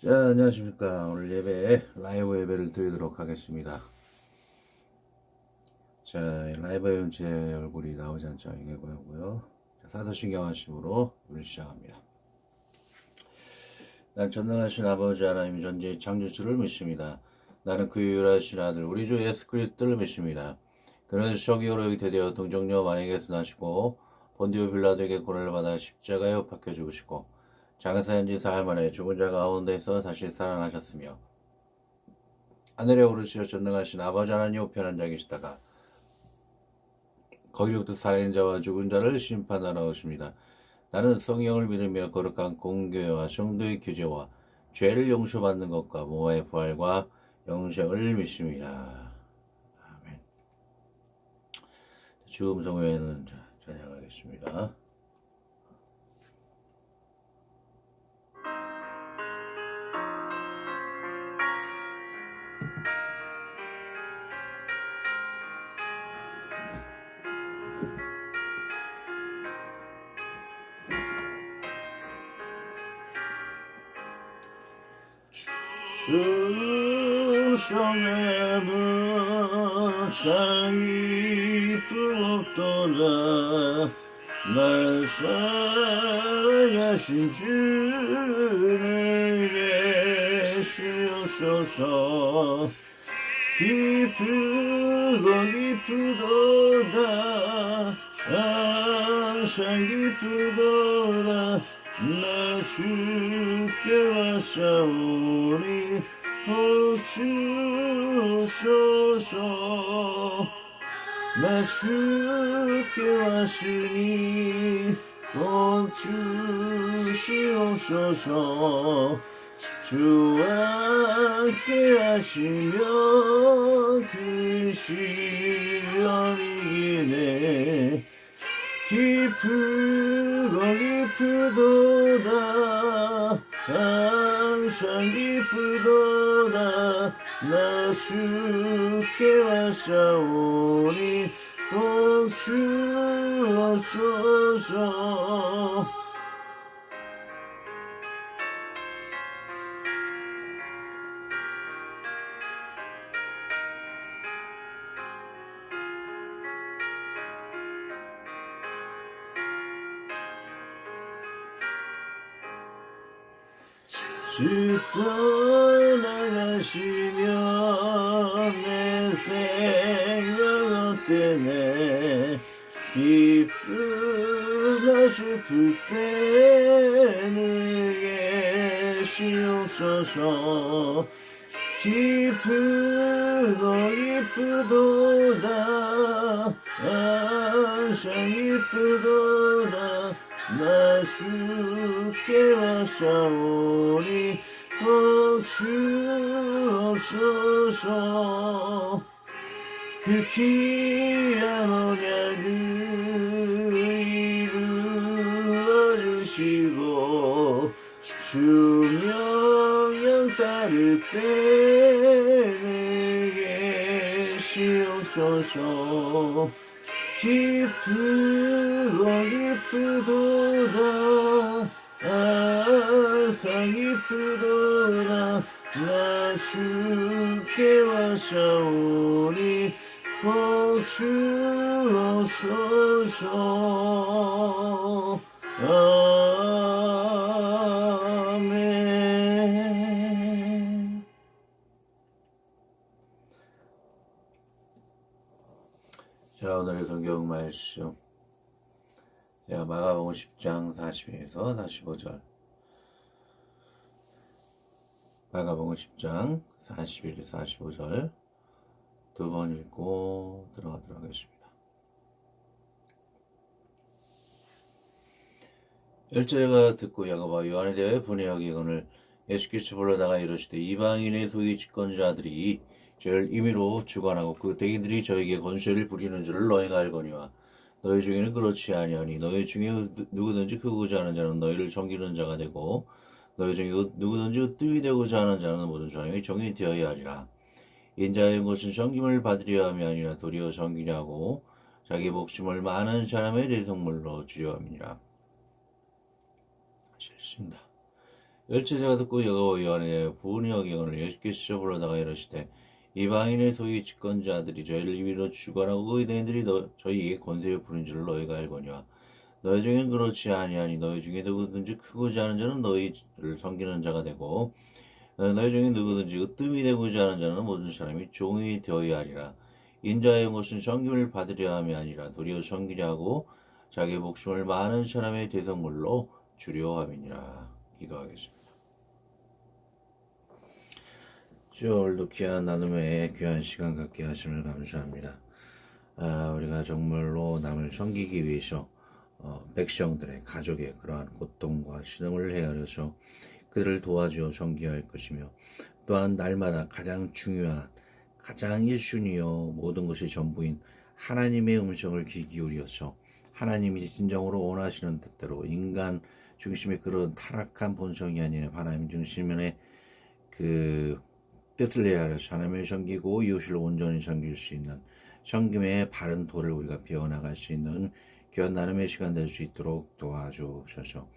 자, 안녕하십니까. 오늘 예배, 라이브 예배를 드리도록 하겠습니다. 자, 라이브에는 제 얼굴이 나오지 않죠. 이게 보이고요. 자, 사도신경 하심으로 우리 시작합니다. 난 전능하신 아버지 하나님 전지의 창조주를 믿습니다. 나는 그 유일하신 아들 우리 주 예수 그리스도를 믿습니다. 그는 쇼기로 유태되어 동정녀 만에게서 나시고 본디오 빌라도에게 고난을 받아 십자가에 못 박혀 죽으시고 장사한 지 사흘 만에 죽은 자 가운데서 다시 살아나셨으며 하늘에 오르시어 전능하신 아버지 하나님 우편한 자 계시다가 거기로부터 살아있는 자와 죽은 자를 심판하러 오십니다. 나는 성령을 믿으며 거룩한 공교회와 성도의 규제와 죄를 용서받는 것과 모아의 부활과 영생을 믿습니다. 아멘. 주음 성회는 찬양하겠습니다. 수성에는 상이 부없도다 날 사랑 나 주께 왔으니 꼭 주시옵소서. 주와 함께 하시며 그 시험이기네 기쁘고 기쁘도다. 항상 기쁘도다. 나 주 께 왔사오니 꼭 주옵소서 주 떠나가시면 내 생명 어때네 기쁘다 슬플 때 내게 시옵소서. 기쁘고 기쁘도다. 항상 기쁘도다. 나 주 주옵소서 그 귀한 언약을 이루어주시고 주 명령 따를 때 내게 시옵소서. 기쁘고 기쁘도다 항상 기쁘도다 나 주께 왔사오니 꼭 주옵소서 마가복음 10장 40에서 45절 마가복음 10장 41, 45절 두 번 읽고 들어가도록 하겠습니다. 열제가 듣고 야고보와 요한에 대하여 분해하기건을 예수께서 불러다가 이르시되 이방인의 소위 집권자들이 저를 임의로 주관하고 그 대인들이 저에게 권세를 부리는 줄을 너희가 알거니와 너희 중에는 그렇지 아니하니 너희 중에 누구든지 크고자 하는 자는 너희를 섬기는 자가 되고 너희 중에 누구든지 으뜸이 되고자 하는 자는 모든 사람이 종이 되어야 하리라. 인자의 것은 섬김을 받으려 함이 아니라 도리어 섬기냐고 자기 목숨을 많은 사람의 대성물로 주려 함이니라. 하셨습니다. 열체자가 듣고 여호와 요한의 분이여 예언을 예수께 시접으로다가 이르시되 이방인의 소위 집권자들이 저희를 위로 주관하고 그 유대인들이 너, 저희에게 권세를 부린 줄을 너희가 알거니와 너희 중엔 그렇지 아니하니 너희 중에 누구든지 크고자 하는 자는 너희를 섬기는 자가 되고 어, 너희 중에 누구든지 으뜸이 되고자 하는 자는 모든 사람이 종이 되어야 하리라 인자의 것은 섬김을 받으려 함이 아니라 도리어 섬기려 하고 자기 목숨을 많은 사람의 대성물로 주려 함이니라 기도하겠습니다. 주 오늘도 귀한 나눔에 귀한 시간 갖게 하심을 감사합니다. 아, 우리가 정말로 남을 섬기기 위해서 어, 백성들의 가족의 그러한 고통과 신음을 헤아려서 그들을 도와주어 섬겨야 할 것이며 또한 날마다 가장 중요한 가장 일순위요 모든 것이 전부인 하나님의 음성을 귀 기울여서 하나님이 진정으로 원하시는 뜻대로 인간 중심의 그런 타락한 본성이 아닌 하나님 중심의 그 뜻을 내하여서 하나님을 섬기고 이웃을 온전히 섬길 수 있는 섬김의 바른 도를 우리가 배워나갈 수 있는 귀한 나눔의 시간 될 수 있도록 도와주셔서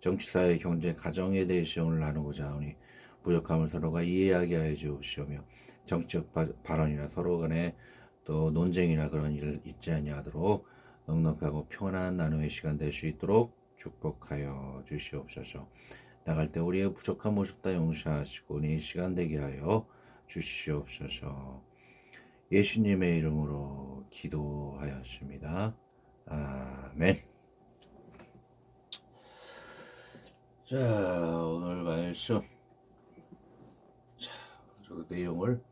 정치사회, 경제, 가정에 대해서 오늘 나누고자 하니 부족함을 서로가 이해하게 하여 주시오며 정치적 바, 발언이나 서로 간에 또 논쟁이나 그런 일을 있지 아니하도록 넉넉하고 평안한 나눔의 시간 될 수 있도록 축복하여 주시옵소서. 나갈 때 우리의 부족한 모습 다 용서하시고 이 시간 되게 하여 주시옵소서. 예수님의 이름으로 기도하였습니다. 아멘. 자, 오늘 말씀. 자, 그 내용을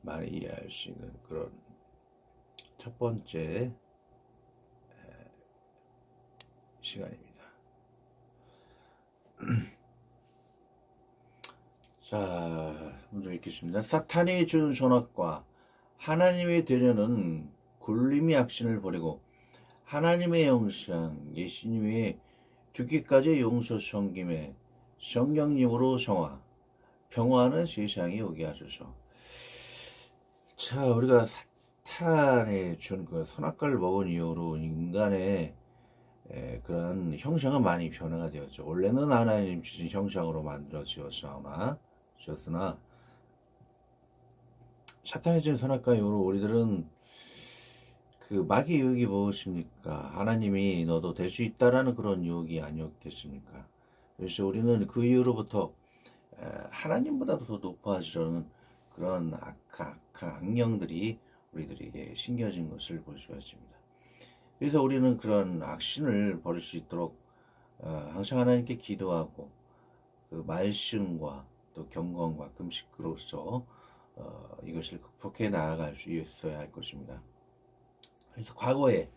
많이 이해할 수 있는 그런 첫 번째 시간입니다. 자, 먼저 읽겠습니다. 사탄이 준 선악과 하나님의 되려는 굴림이 악신을 버리고 하나님의 영상 예수님의 죽기까지 용서 성김에 성령님으로 성화 평화는 세상에 오게 하소서. 자, 우리가 사탄의 준그 선악과를 먹은 이후로 인간의 에, 그런 형상은 많이 변화가 되었죠. 원래는 하나님 주신 형상으로 만들어 지었으나, 졌으나 사탄의 준 선악과 이후로 우리들은 그 마귀 유혹이 무엇입니까? 하나님이 너도 될 수 있다라는 그런 유혹이 아니었겠습니까? 그래서 우리는 그 이후로부터 하나님보다도 더 높아지려는 그런 악한 악령들이 우리들에게 심겨진 것을 볼 수가 있습니다. 그래서 우리는 그런 악신을 버릴 수 있도록 어, 항상 하나님께 기도하고 그 말씀과 또 경건과 금식으로서 어, 이것을 극복해 나아갈 수 있어야 할 것입니다. 그래서 과거에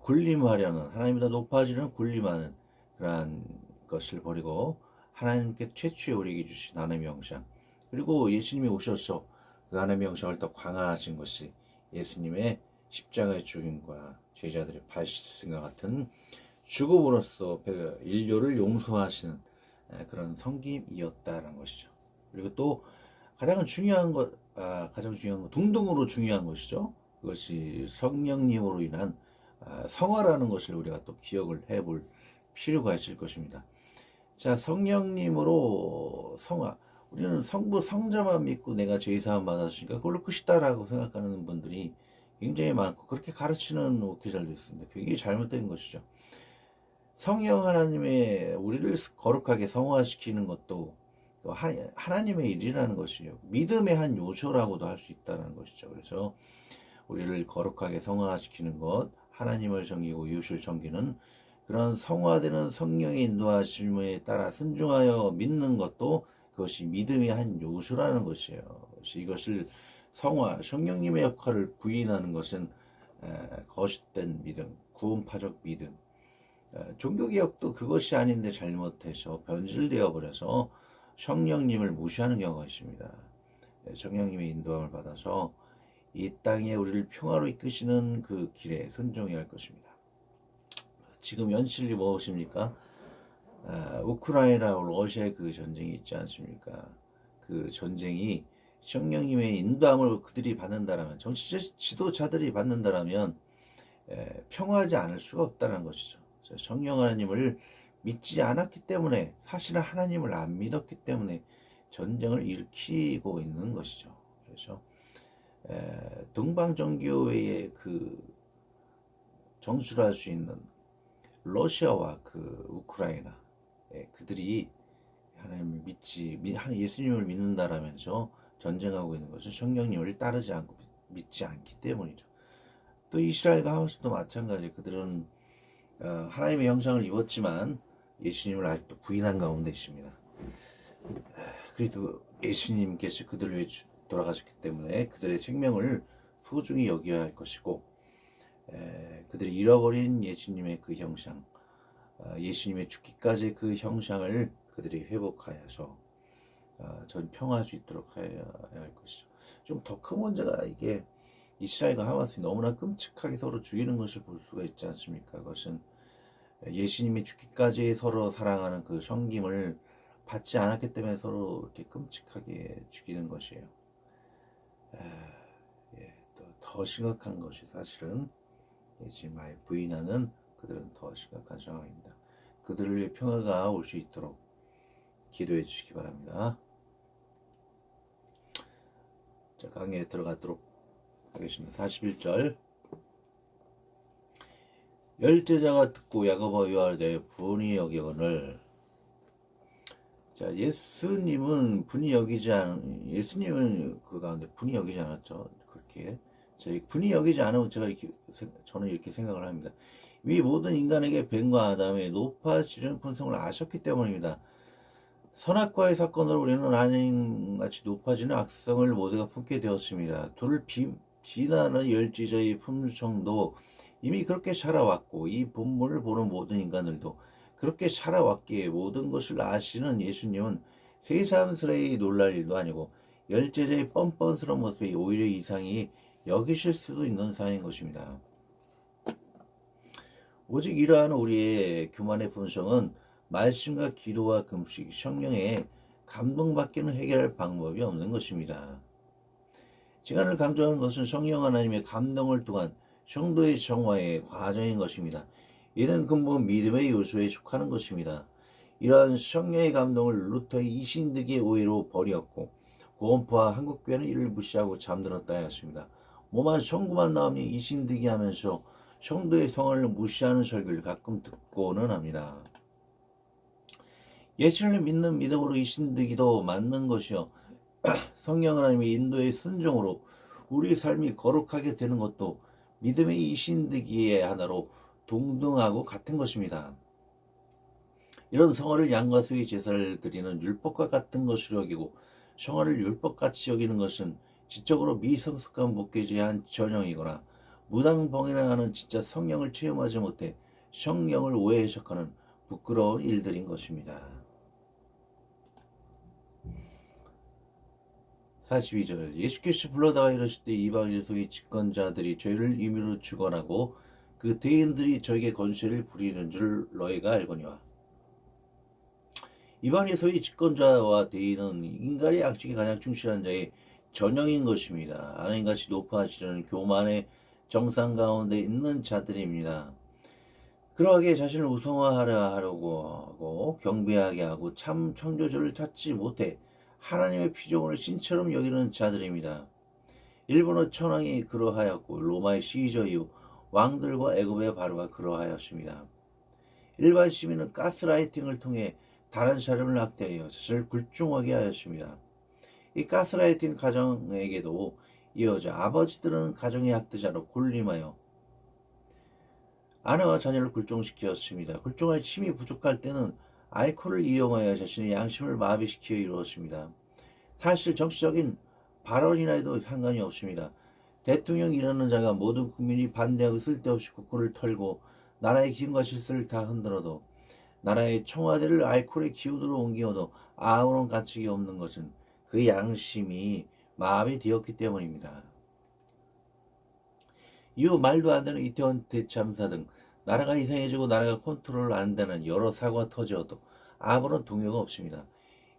굴림하려는 하나님보다 높아지는 굴림하는 그러한 것을 버리고 하나님께 최초에 우리에게 주신 하나님의 형상 그리고 예수님이 오셔서 그 하나님의 형상을 더 강화하신 것이 예수님의 십자가의 죽임과 제자들의 발신과 같은 죽음으로써 인류를 용서하시는 그런 성김이었다는 것이죠. 그리고 또 가장 중요한 것, 아, 가장 중요한 것, 동등으로 중요한 것이죠. 그것이 성령님으로 인한 아, 성화라는 것을 우리가 또 기억을 해볼 필요가 있을 것입니다. 자, 성령님으로 성화. 우리는 성부 성자만 믿고 내가 죄사함 받았으니까 그걸로 끝이다라고 생각하는 분들이 굉장히 많고 그렇게 가르치는 목회자들도 있습니다. 굉장히 잘못된 것이죠. 성령 하나님의 우리를 거룩하게 성화시키는 것도 하나님의 일이라는 것이요. 믿음의 한 요소라고도 할 수 있다는 것이죠. 그래서 우리를 거룩하게 성화시키는 것, 하나님을 섬기고 이웃을 섬기는 그런 성화되는 성령의 인도하심에 따라 순종하여 믿는 것도 그것이 믿음의 한 요소라는 것이에요. 이것을 성화, 성령님의 역할을 부인하는 것은 거짓된 믿음, 구원파적 믿음, 종교개혁도 그것이 아닌데 잘못해서 변질되어 버려서 성령님을 무시하는 경우가 있습니다. 성령님의 인도함을 받아서 이 땅에 우리를 평화로 이끄시는 그 길에 순종해야 할 것입니다. 지금 현실이 무엇입니까? 아, 우크라이나와 러시아의 그 전쟁이 있지 않습니까? 그 전쟁이 성령님의 인도함을 그들이 받는다라면 정치 지도자들이 받는다라면 에, 평화하지 않을 수가 없다는 것이죠. 성령 하나님을 믿지 않았기 때문에 사실은 하나님을 안 믿었기 때문에 전쟁을 일으키고 있는 것이죠. 그래서 에, 동방정교회의 그 정수할 수 있는 러시아와 그 우크라이나 예, 그들이 하나님을 믿지 예수님을 믿는다라면서 전쟁하고 있는 것은 성령님을 따르지 않고 믿- 믿지 않기 때문이죠. 또 이스라엘과 하마스도 마찬가지. 그들은 어, 하나님의 형상을 입었지만 예수님을 아직도 부인한 가운데 있습니다. 그래도 예수님께서 그들을 위해 주- 돌아가셨기 때문에 그들의 생명을 소중히 여겨야 할 것이고 에, 그들이 잃어버린 예수님의 그 형상, 어, 예수님의 죽기까지 그 형상을 그들이 회복하여서 어, 전 평화할 수 있도록 해야 할 것이죠. 좀 더 큰 문제가 이게 이스라엘과 하마스 너무나 끔찍하게 서로 죽이는 것을 볼 수가 있지 않습니까? 그것은 예수님이 죽기까지 서로 사랑하는 그 성김을 받지 않았기 때문에 서로 이렇게 끔찍하게 죽이는 것이에요. 아, 예, 또더 심각한 것이 사실은 예수님 아예 부인하는 그들은 더 심각한 상황입니다. 그들을 위해 평화가 올 수 있도록 기도해 주시기 바랍니다. 자, 강의에 들어가도록 하겠습니다. 41절. 열제자가 듣고 야고보 요한에 분이 여기거늘. 자 예수님은 분이 여기지 않 예수님은 그 가운데 분이 여기지 않았죠. 그렇게. 저희 분이 여기지 않으면 제가 이렇게 생- 저는 이렇게 생각을 합니다. 위 모든 인간에게 뱀과 아담의 높아지는 본성을 아셨기 때문입니다 선악과의 사건으로 우리는 하나님같이 높아지는 악성을 모두가 품게 되었습니다 둘을 비, 비난하는 열지자의 품성도 이미 그렇게 살아왔고 이 본문을 보는 모든 인간들도 그렇게 살아왔기에 모든 것을 아시는 예수님은 새삼스레이 놀랄 일도 아니고 열제자의 뻔뻔스러운 모습이 오히려 이상이 여기실 수도 있는 사인 것입니다. 오직 이러한 우리의 교만의 본성은 말씀과 기도와 금식, 성령의 감동받기는 해결할 방법이 없는 것입니다. 시간을 강조하는 것은 성령 하나님의 감동을 통한 성도의 정화의 과정인 것입니다. 이는 근본 믿음의 요소에 속하는 것입니다. 이러한 성령의 감동을 루터의 이신득의 오해로 버렸고 구원파와 한국교회는 이를 무시하고 잠들었다 하였습니다. 뭐만 성구만 나오면 이신득이 하면서 성도의 성화를 무시하는 설교를 가끔 듣고는 합니다. 예수를 믿는 믿음으로 이신득이도 맞는 것이요. 성령 하나님의 인도의 순종으로 우리 삶이 거룩하게 되는 것도 믿음의 이신득이의 하나로 동등하고 같은 것입니다. 이런 성화를 양과 수의 제사를 드리는 율법과 같은 것으로 여기고 성화를 율법같이 여기는 것은 지적으로 미성숙한 목회자의 한 전형이거나 무당봉이라는 진짜 성령을 체험하지 못해 성령을 오해 해석하는 부끄러운 일들인 것입니다. 42절 예수께서 불러다가 이르실 때 이방인 속의 집권자들이 죄를 임의로 주관하고 그 대인들이 저에게 권세를 부리는 줄 너희가 알거니와 이방인 소위 집권자와 대인은 인간의 양식에 가장 충실한 자의 전형인 것입니다. 하나님같이 높아지려는 교만의 정상 가운데 있는 자들입니다. 그러하게 자신을 우성화하려 하려고 하고 경배하게 하고 참 창조주를 찾지 못해 하나님의 피조물을 신처럼 여기는 자들입니다. 일본의 천황이 그러하였고 로마의 시저 이후 왕들과 애굽의 바로가 그러하였습니다. 일반 시민은 가스라이팅을 통해 다른 사람을 학대하여 자신을 굴중하게 하였습니다. 이 가스라이팅 가정에게도 이어져 아버지들은 가정의 학대자로 군림하여 아내와 자녀를 굴종시켰습니다. 굴종할 힘이 부족할 때는 알코올을 이용하여 자신의 양심을 마비시켜 이루었습니다. 사실 정치적인 발언이나 해도 상관이 없습니다. 대통령 이라는 자가 모든 국민이 반대하고 쓸데없이 국고를 털고 나라의 기운과 질서를 다 흔들어도 나라의 청와대를 알코올의 기운으로 옮겨도 아무런 가책이 없는 것은 그 양심이 마음이 되었기 때문입니다. 이후 말도 안 되는 이태원 대참사 등 나라가 이상해지고 나라가 컨트롤 안 되는 여러 사고가 터져도 아무런 동요가 없습니다.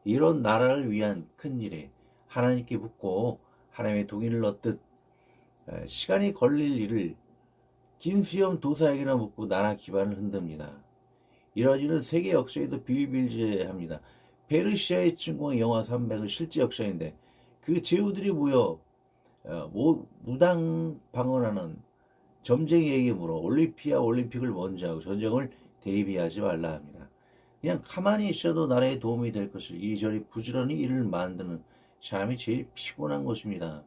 이런 나라를 위한 큰 일에 하나님께 묻고 하나님의 동의를 얻듯 에, 시간이 걸릴 일을 긴 수염 도사에게나 묻고 나라 기반을 흔듭니다. 일은 세계 역사에도 비일비재합니다. 페르시아의 침공의 영화 300은 실제 역사인데 그 제후들이 모여 어, 모- 무당 방언하는 점쟁이에게 물어 올림피아 올림픽을 먼저 하고 전쟁을 대비하지 말라 합니다. 그냥 가만히 있어도 나라에 도움이 될 것을 이리저리 부지런히 일을 만드는 사람이 제일 피곤한 것입니다.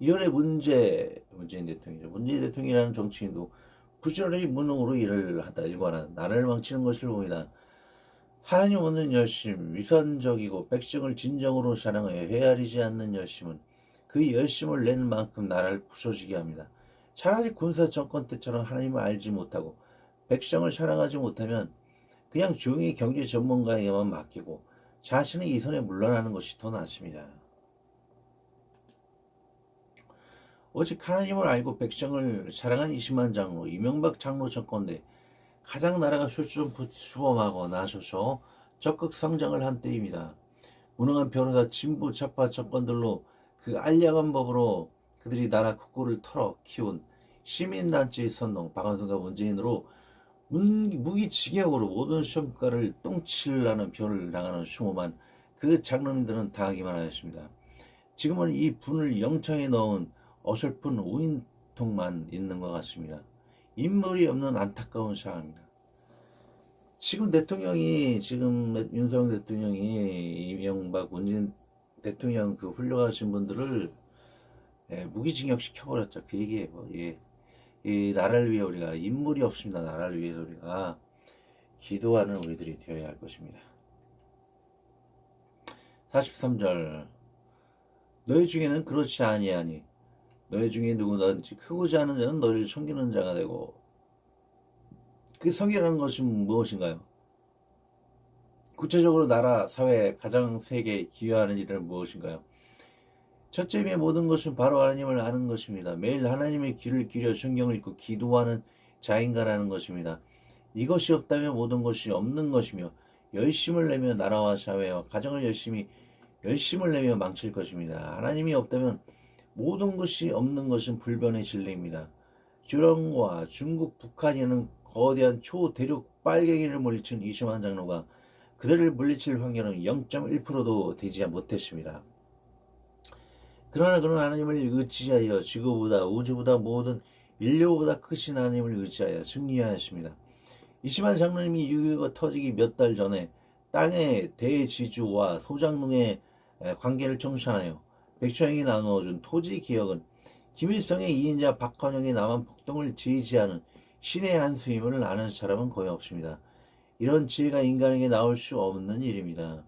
이전에 문제, 문재인 대통령이죠. 문재인 대통령이라는 정치인도 부지런히 무능으로 일을 하다 일관한 나라를 망치는 것을 보이다. 하나님 없는 열심, 위선적이고 백성을 진정으로 사랑하여 헤아리지 않는 열심은 그 열심을 낸 만큼 나라를 부서지게 합니다. 차라리 군사 정권 때처럼 하나님을 알지 못하고 백성을 사랑하지 못하면 그냥 조용히 경제 전문가에게만 맡기고 자신의 이 손에 물러나는 것이 더 낫습니다. 오직 하나님을 알고 백성을 사랑한 이시만 장로, 이명박 장로 정권대 가장 나라가 수범하고 나서서 적극 성장을 한 때입니다. 무능한 변호사 진보 좌파 정권들로 그 알량한 법으로 그들이 나라 국고를 털어 키운 시민단체의 선동, 박원순과 문재인으로 문- 무기징역으로 모든 시험가를 똥칠라는 표를 당하는 숭엄한 그 장로님들은 당하기만 하였습니다. 지금은 이 분을 영창에 넣은 어설픈 우인통만 있는 것 같습니다. 인물이 없는 안타까운 상황입니다. 지금 대통령이 지금 윤석열 대통령이 이명박 문재인 대통령 그 훌륭하신 분들을 예, 무기징역 시켜버렸죠. 그 얘기예요. 예. 이 나라를 위해 우리가 인물이 없습니다. 나라를 위해서 우리가 기도하는 우리들이 되어야 할 것입니다. 43절 너희 중에는 그렇지 아니하니 너희 중에 누구든지 크고자 하는 자는 너희를 섬기는 자가 되고 그 섬기라는 것은 무엇인가요? 구체적으로 나라, 사회, 가정, 세계에 기여하는 일은 무엇인가요? 첫째의 모든 것은 바로 하나님을 아는 것입니다. 매일 하나님의 귀를 기려 성경을 읽고 기도하는 자인가라는 것입니다. 이것이 없다면 모든 것이 없는 것이며 열심을 내며 나라와 사회와 가정을 열심히 열심을 내며 망칠 것입니다. 하나님이 없다면 모든 것이 없는 것은 불변의 진리입니다. 주령과 중국, 북한이라는 거대한 초대륙 빨갱이를 물리친 이시만 장로가 그들을 물리칠 확률은 0.1%도 되지 못했습니다. 그러나 그는 하나님을 의지하여 지구보다 우주보다 모든 인류보다 크신 하나님을 의지하여 승리하였습니다. 이시만 장로님이 6.25가 터지기 몇 달 전에 땅의 대지주와 소장농의 관계를 청산하여 백천영이 나누어준 토지 기억은 김일성의 2인자 박헌영의 남한 폭동을 지지하는 신의 한 수임을 아는 사람은 거의 없습니다. 이런 지혜가 인간에게 나올 수 없는 일입니다.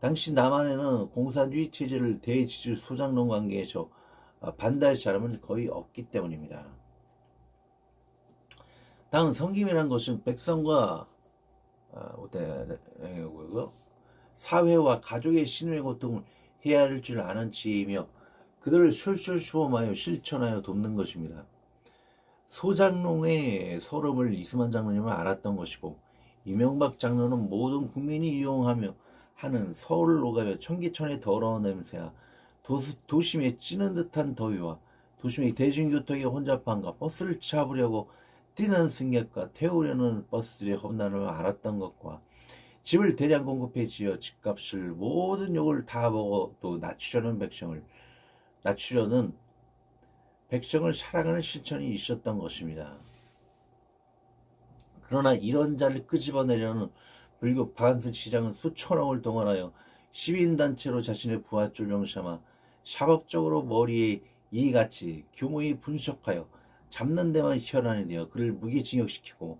당시 남한에는 공산주의 체제를 대지주 소장농 관계에서 반대할 사람은 거의 없기 때문입니다. 다음 성김이란 것은 백성과 사회와 가족의 신의 고통을 헤아릴 줄 아는 지혜이며 그들을 술술 수험하여 실천하여 돕는 것입니다. 소장농의 서름을 이스만 장로님은 알았던 것이고 이명박 장로는 모든 국민이 이용하며 하는 서울을 오가며 청기천의 더러운 냄새와 도수, 도심에 찌는 듯한 더위와 도심의 대중교통의 혼잡함과 버스를 잡으려고 뛰는 승객과 태우려는 버스들의 험난을 알았던 것과 집을 대량 공급해 지어 집값을 모든 욕을 다 먹어 또 낮추려는 백성을 낮추려는 백성을 사랑하는 실천이 있었던 것입니다. 그러나 이런 자를 끄집어내려는 불교 박한순 시장은 수천억을 동원하여 시민단체로 자신의 부하줄명 삼아 사법적으로 머리에 이같이 규모히 분석하여 잡는 데만 현안이 되어 그를 무기징역시키고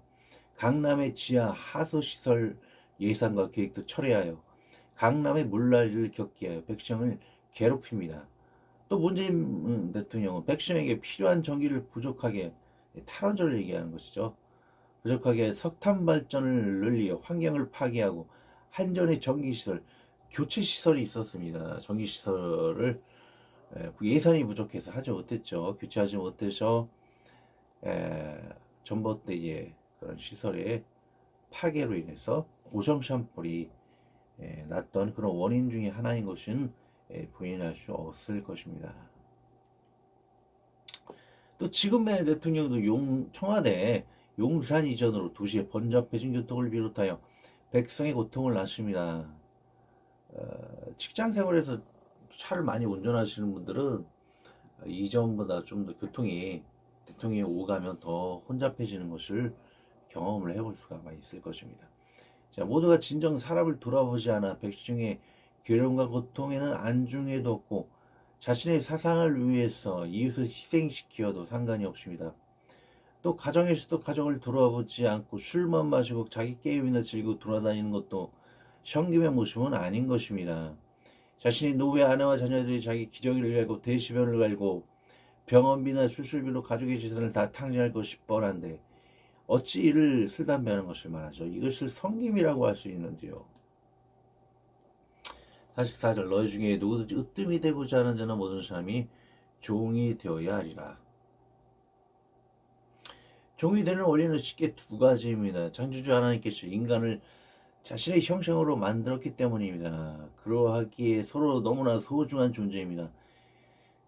강남의 지하 하수시설 예산과 계획도 철회하여 강남의 물난리를 겪게 하여 백성을 괴롭힙니다. 또 문재인 대통령은 백성에게 필요한 전기를 부족하게 탈원전을 얘기하는 것이죠. 부족하게 석탄 발전을 늘리 환경을 파괴하고 한전의 전기시설, 교체시설이 있었습니다. 전기시설을 예산이 부족해서 하지 못했죠. 교체하지 못해서 전봇대의 그런 시설의 파괴로 인해서 고정산불이 났던 그런 원인 중에 하나인 것은 부인할 수 없을 것입니다. 또 지금의 대통령도 용 청와대에 용산 이전으로 도시에 번잡해진 교통을 비롯하여 백성의 고통을 낳습니다. 어, 직장 생활에서 차를 많이 운전하시는 분들은 이전보다 좀 더 교통이 대통령이 오가면 더 혼잡해지는 것을 경험을 해볼 수가 있을 것입니다. 자, 모두가 진정 사람을 돌아보지 않아 백성의 괴로움과 고통에는 안중에도 없고 자신의 사상을 위해서 이웃을 희생시키어도 상관이 없습니다. 또 가정에서도 가정을 돌아보지 않고 술만 마시고 자기 게임이나 즐기고 돌아다니는 것도 성김의 모습은 아닌 것입니다. 자신이 노후의 아내와 자녀들이 자기 기저귀를 갈고 대시변을 갈고 병원비나 수술비로 가족의 재산을 다 탕진할 것이 뻔한데 어찌 이를 술 담배하는 것을 말하죠. 이것을 성김이라고 할 수 있는지요. 44절 너희 중에 누구든지 으뜸이 되고자 하는 자는 모든 사람이 종이 되어야 하리라. 종이 되는 원리는 쉽게 두 가지입니다. 창조주 하나님께서 인간을 자신의 형상으로 만들었기 때문입니다. 그러하기에 서로 너무나 소중한 존재입니다.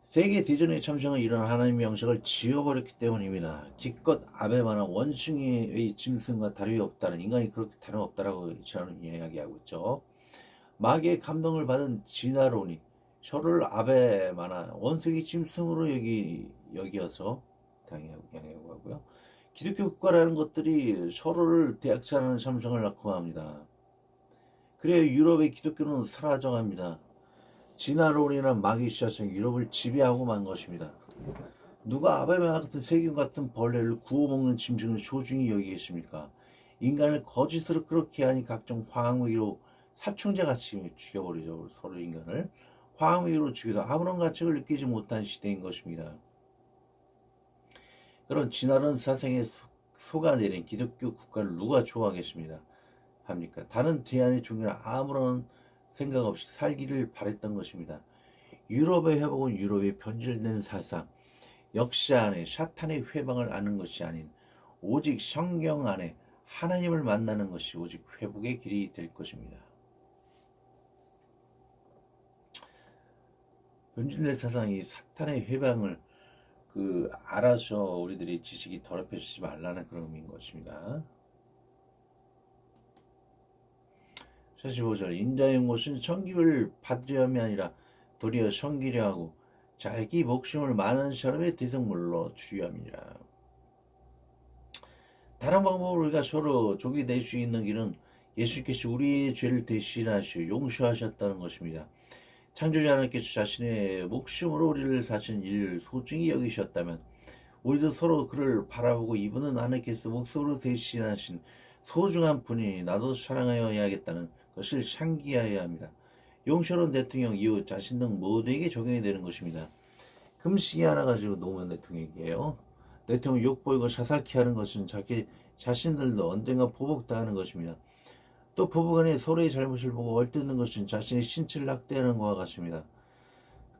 세계 대전의 참상은 이런 하나님의 형상을 지워버렸기 때문입니다. 기껏 아베마나 원숭이의 짐승과 다름이 없다는 인간이 그렇게 다름없다라고 저는 이야기하고 있죠. 마귀의 감동을 받은 진화론이 저를 아베마나 원숭이 짐승으로 여기 여기어서 당하고 하고요. 기독교 국가라는 것들이 서로를 대학살하는 삼성을 낳고 합니다. 그래야 유럽의 기독교는 사라져갑니다. 진화론이나 마귀 시아성 유럽을 지배하고 만 것입니다. 누가 아베마 같은 세균 같은 벌레를 구워먹는 짐승을 소중히 여기겠습니까? 인간을 거짓으로 그렇게 하니 각종 황무기로 사충제같이 죽여버리죠. 서로 인간을 황무기로 죽여도 아무런 가책을 느끼지 못한 시대인 것입니다. 그런 진화론 사상에 속아내린 기독교 국가를 누가 좋아하겠습니다. 합니까? 다른 대안의 종교는 아무런 생각 없이 살기를 바랬던 것입니다. 유럽의 회복은 유럽의 변질된 사상, 역사 안에 사탄의 회방을 아는 것이 아닌 오직 성경 안에 하나님을 만나는 것이 오직 회복의 길이 될 것입니다. 변질된 사상이 사탄의 회방을 그 알아서 우리들이 지식이 더럽혀지지 말라는 그런 의미인 것입니다. 45절 인자의 못은 성기를 받으려 함이 아니라 도리어 성기려 하고 자기 목숨을 많은 사람의 대성물로 주려 함이라. 다른 방법으로 우리가 서로 종이 될 수 있는 길은 예수께서 우리의 죄를 대신하시고 용서하셨다는 것입니다. 창조자 하나님께서 자신의 목숨으로 우리를 사신 일을 소중히 여기셨다면 우리도 서로 그를 바라보고 이분은 하나님께서 목숨으로 대신하신 소중한 분이 나도 사랑하여야겠다는 것을 상기하여야 합니다. 용서론 대통령 이후 자신 등 모두에게 적용이 되는 것입니다. 금식이 하나 가지고 노무현 대통령에게요. 대통령 욕보이고 사살케 하는 것은 자기 자신들도 언젠가 보복당하는 것입니다. 또 부부간에 서로의 잘못을 보고 얼뜨는 것은 자신의 신체를 학대하는 것과 같습니다.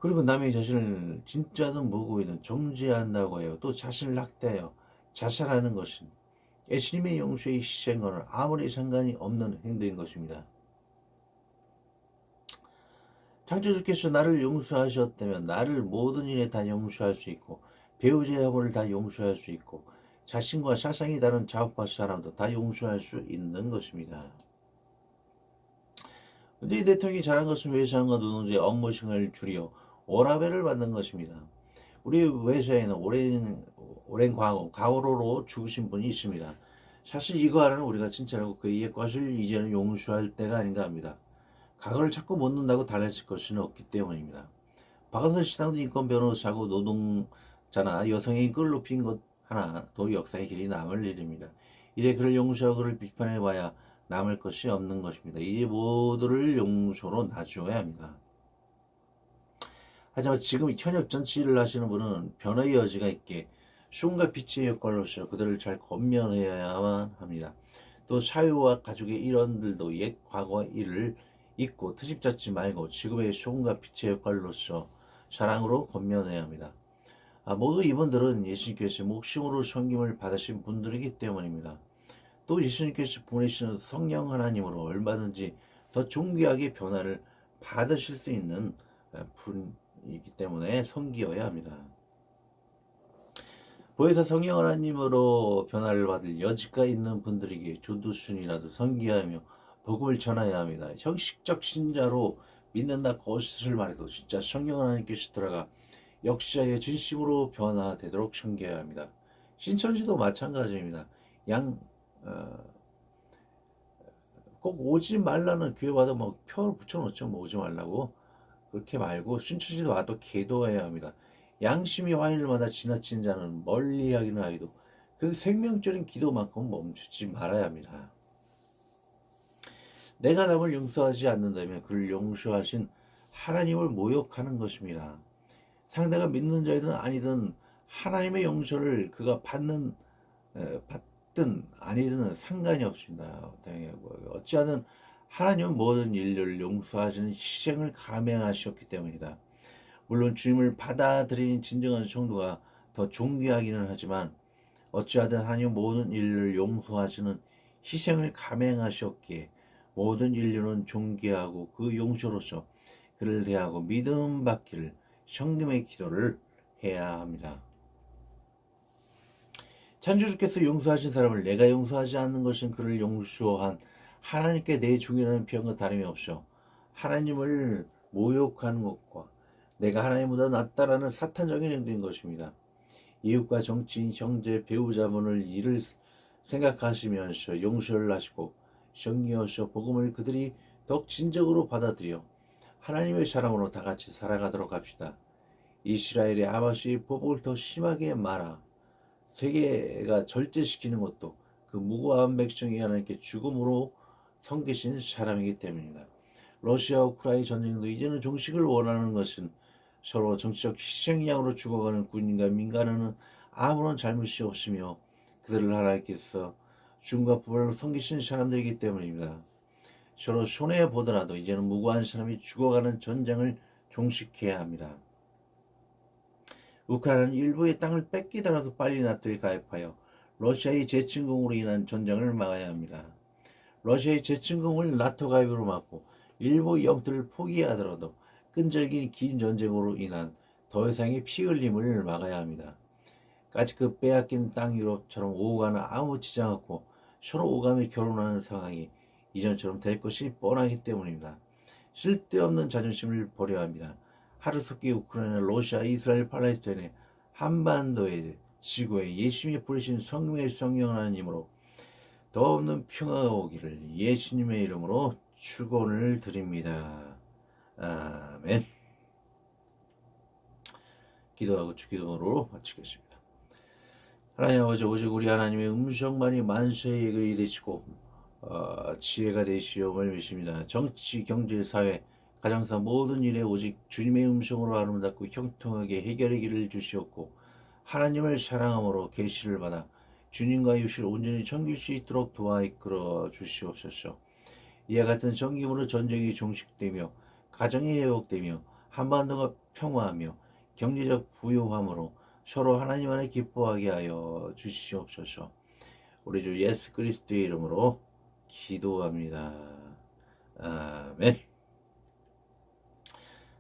그리고 남의 자신을 진짜든 무고이든 정죄한다고 해요. 또 자신을 학대하여 자살하는 것은 예수님의 용서의 희생과는 아무리 상관이 없는 행동인 것입니다. 창조주께서 나를 용서하셨다면 나를 모든 일에 다 용서할 수 있고 배우자 여부를 다 용서할 수 있고 자신과 사상이 다른 좌우파 사람도 다 용서할 수 있는 것입니다. 문재인 대통령이 잘한 것은 회사원과 노동자의 업무 시간을 줄여 워라벨을 받는 것입니다. 우리 회사에는 오랜, 오랜 과거, 과거로 죽으신 분이 있습니다. 사실 이거 하나는 우리가 진짜라고 그의 것을 이제는 용서할 때가 아닌가 합니다. 과거를 자꾸 묻는다고 달라질 것은 없기 때문입니다. 박원순 시당도 인권 변호사고 노동자나 여성의 인권을 높인 것 하나 도 역사의 길이 남을 일입니다. 이래 그를 용서하고 그를 비판해봐야 남을 것이 없는 것입니다. 이제 모두를 용서로 놔주어야 합니다. 하지만 지금 현역 정치를 하시는 분은 변화의 여지가 있게 숨과 빛의 역할로서 그들을 잘 건면해야만 합니다. 또 사회와 가족의 일원들도 옛 과거 일을 잊고 트집 잡지 말고 지금의 소금과 빛의 역할로서 사랑으로 건면해야 합니다. 아, 모두 이분들은 예수님께서 목숨으로 섬김을 받으신 분들이기 때문입니다. 또 예수님께서 보내시는 성령 하나님으로 얼마든지 더 존귀하게 변화를 받으실 수 있는 분이기 때문에 섬기어야 합니다. 보혜사 성령 하나님으로 변화를 받을 여지가 있는 분들에게 조두순이라도 선기하며 복음을 전해야 합니다. 형식적 신자로 믿는다 것을 말해도 진짜 성령 하나님께서 들어가 역사의 진심으로 변화되도록 섬겨야 합니다. 신천지도 마찬가지입니다. 양, 어, 꼭 오지 말라는 교회마다 뭐 표를 붙여놓죠. 뭐 오지 말라고. 그렇게 말고 신천지도 와도 기도해야 합니다. 양심이 화인을마다 지나친 자는 멀리 하기는 하기도 그 생명적인 기도만큼 멈추지 말아야 합니다. 내가 남을 용서하지 않는다면 그를 용서하신 하나님을 모욕하는 것입니다. 상대가 믿는 자이든 아니든 하나님의 용서를 그가 받는 에, 받 든 아니든 상관이 없습니다. 어찌하든 하나님은 모든 인류를 용서하시는 희생을 감행하셨기 때문이다. 물론 주님을 받아들이는 진정한 성도가 더 존귀하기는 하지만 어찌하든 하나님 모든 인류를 용서하시는 희생을 감행하셨기에 모든 인류는 존귀하고 그 용서로서 그를 대하고 믿음 받기를 성금의 기도를 해야 합니다. 찬주주께서 용서하신 사람을 내가 용서하지 않는 것은 그를 용서한 하나님께 내 중이라는 표현과 다름이 없어 하나님을 모욕하는 것과 내가 하나님보다 낫다라는 사탄적인 행동인 것입니다. 이웃과 정치인, 형제, 배우자분을 일을 생각하시면서 용서를 하시고 성리하셔 복음을 그들이 더욱 진적으로 받아들여 하나님의 사랑으로 다 같이 살아가도록 합시다. 이스라엘의 아마시의 보복을 더 심하게 말아 세계가 절제시키는 것도 그 무고한 백성이 하나님께 죽음으로 섬기신 사람이기 때문입니다. 러시아 우크라이 전쟁도 이제는 종식을 원하는 것은 서로 정치적 희생양으로 죽어가는 군인과 민간은 아무런 잘못이 없으며 그들을 하나님께서 중과 부활로 섬기신 사람들이기 때문입니다. 서로 손해 보더라도 이제는 무고한 사람이 죽어가는 전쟁을 종식해야 합니다. 우크라이나는 일부의 땅을 뺏기더라도 빨리 나토에 가입하여 러시아의 재침공으로 인한 전쟁을 막아야 합니다. 러시아의 재침공을 나토 가입으로 막고 일부 영토를 포기하더라도 끈질긴 긴 전쟁으로 인한 더 이상의 피 흘림을 막아야 합니다. 까짓 그 빼앗긴 땅 유럽처럼 오가는 아무 지장 없고 서로 오감이 결혼하는 상황이 이전처럼 될 것이 뻔하기 때문입니다. 쓸데없는 자존심을 버려야 합니다. 하루속히 우크라이나, 러시아, 이스라엘, 팔레스타인의 한반도의 지구에 예수님이 부르신 성령의 성령 하나님으로 더 없는 평화가 오기를 예수님의 이름으로 축원을 드립니다. 아멘. 기도하고 주기도로 마치겠습니다. 하나님 아버지 오직 우리 하나님의 음성만이 만세의 글이 되시고 어, 지혜가 되시옵을 믿습니다. 정치, 경제, 사회 가정사 모든 일에 오직 주님의 음성으로 아름답고 형통하게 해결의 길을 주시옵고 하나님을 사랑함으로 계시를 받아 주님과 유실 온전히 섬길 수 있도록 도와 이끌어 주시옵소서. 이와 같은 성김으로 전쟁이 종식되며 가정이 회복되며 한반도가 평화하며 경제적 부유함으로 서로 하나님 안에 기뻐하게 하여 주시옵소서. 우리 주 예수 그리스도의 이름으로 기도합니다. 아멘.